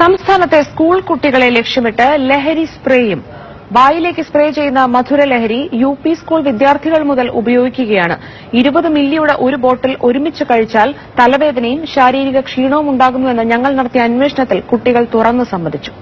സംസ്ഥാനത്തെ സ്കൂൾ കുട്ടികളെ ലക്ഷ്യമിട്ട് ലഹരി സ്പ്രേയും വായിലേക്ക് സ്പ്രേ ചെയ്യുന്ന മധുര ലഹരി യു പി സ്കൂൾ വിദ്യാർത്ഥികൾ മുതൽ ഉപയോഗിക്കുകയാണ്. ഇരുപത് മില്ലിയുടെ ഒരു ബോട്ടിൽ ഒരുമിച്ച് കഴിച്ചാൽ തലവേദനയും ശാരീരിക ക്ഷീണവും ഉണ്ടാകുന്നുവെന്ന് ഞങ്ങൾ നടത്തിയ അന്വേഷണത്തിൽ കുട്ടികൾ തുറന്നു സമ്മതിച്ചു.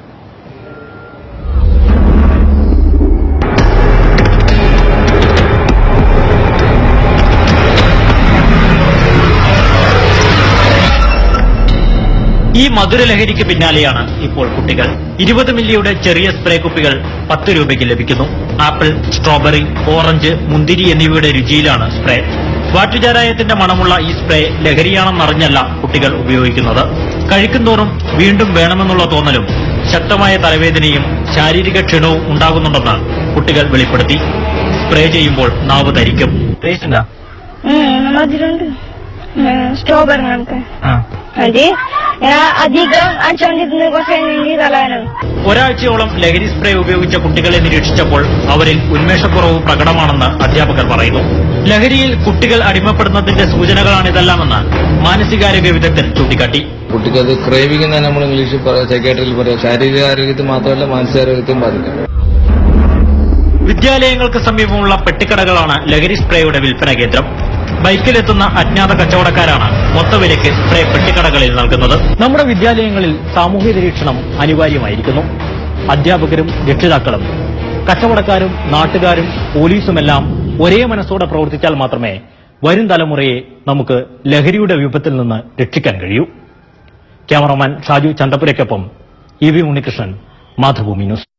ഈ മധുരലഹരിക്ക് പിന്നാലെയാണ് ഇപ്പോൾ കുട്ടികൾ. ഇരുപത് മില്ലിയുടെ ചെറിയ സ്പ്രേ കുപ്പികൾ പത്ത് രൂപയ്ക്ക് ലഭിക്കുന്നു. ആപ്പിൾ സ്ട്രോബെറി ഓറഞ്ച് മുന്തിരി എന്നിവയുടെ രുചിയിലാണ് സ്പ്രേ വാറ്റുചാരായത്തിന്റെ മണമുള്ള ഈ സ്പ്രേ ലഹരിയാണെന്നറിഞ്ഞല്ല കുട്ടികൾ ഉപയോഗിക്കുന്നത്. കഴിക്കുന്തോറും വീണ്ടും വേണമെന്നുള്ള തോന്നലും ശക്തമായ തലവേദനയും ശാരീരിക ക്ഷീണവും ഉണ്ടാകുന്നുണ്ടെന്ന് കുട്ടികൾ വെളിപ്പെടുത്തി. സ്പ്രേ ചെയ്യുമ്പോൾ നാവ് ധരിക്കും. സ്ട്രോബെറി അത് ഞാൻ അധികം അടിച്ചോണ്ടിരുന്ന് കുറച്ച് കഴിഞ്ഞെങ്കിൽ തലവേനാണ് ഒരാഴ്ചയോളം ലഹരി സ്പ്രേ ഉപയോഗിച്ച കുട്ടികളെ നിരീക്ഷിച്ചപ്പോൾ അവരിൽ ഉന്മേഷക്കുറവ് പ്രകടമാണെന്ന് അധ്യാപകർ പറയുന്നു. ലഹരിയിൽ കുട്ടികൾ അടിമപ്പെടുന്നതിന്റെ സൂചനകളാണിതെല്ലാമെന്ന് മാനസികാരോഗ്യ വിദഗ്ധൻ ചൂണ്ടിക്കാട്ടി. കുട്ടിക്ക് അത് ക്രേവിംഗ് എന്ന് നമ്മൾ ഇംഗ്ലീഷിൽ പറയാം സൈക്കാട്രിയിൽ പറയാം. ശാരീരിക ആരോഗ്യത്തിൽ മാത്രമല്ല മാനസികാരോഗ്യത്തെയും ബാധിക്കും. വിദ്യാലയങ്ങൾക്ക് സമീപമുള്ള പെട്ടിക്കടകളാണ് ലഹരി സ്പ്രേയുടെ വിൽപ്പന കേന്ദ്രം. ബൈക്കിലെത്തുന്ന അജ്ഞാത കച്ചവടക്കാരാണ് മൊത്തവിലയ്ക്ക് സ്പ്രേ പെട്ടിക്കടകളിൽ നൽകുന്നത്. നമ്മുടെ വിദ്യാലയങ്ങളിൽ സാമൂഹ്യ നിരീക്ഷണം അനിവാര്യമായിരിക്കുന്നു. അധ്യാപകരും രക്ഷിതാക്കളും കച്ചവടക്കാരും നാട്ടുകാരും പോലീസുമെല്ലാം ഒരേ മനസ്സോടെ പ്രവർത്തിച്ചാൽ മാത്രമേ വരും തലമുറയെ നമുക്ക് ലഹരിയുടെ വിപത്തിൽ നിന്ന് രക്ഷിക്കാൻ കഴിയൂ. Cameraman Shaju ചന്തപുരയ്ക്കൊപ്പം E V Unnikrishnan Mathrubhumi news.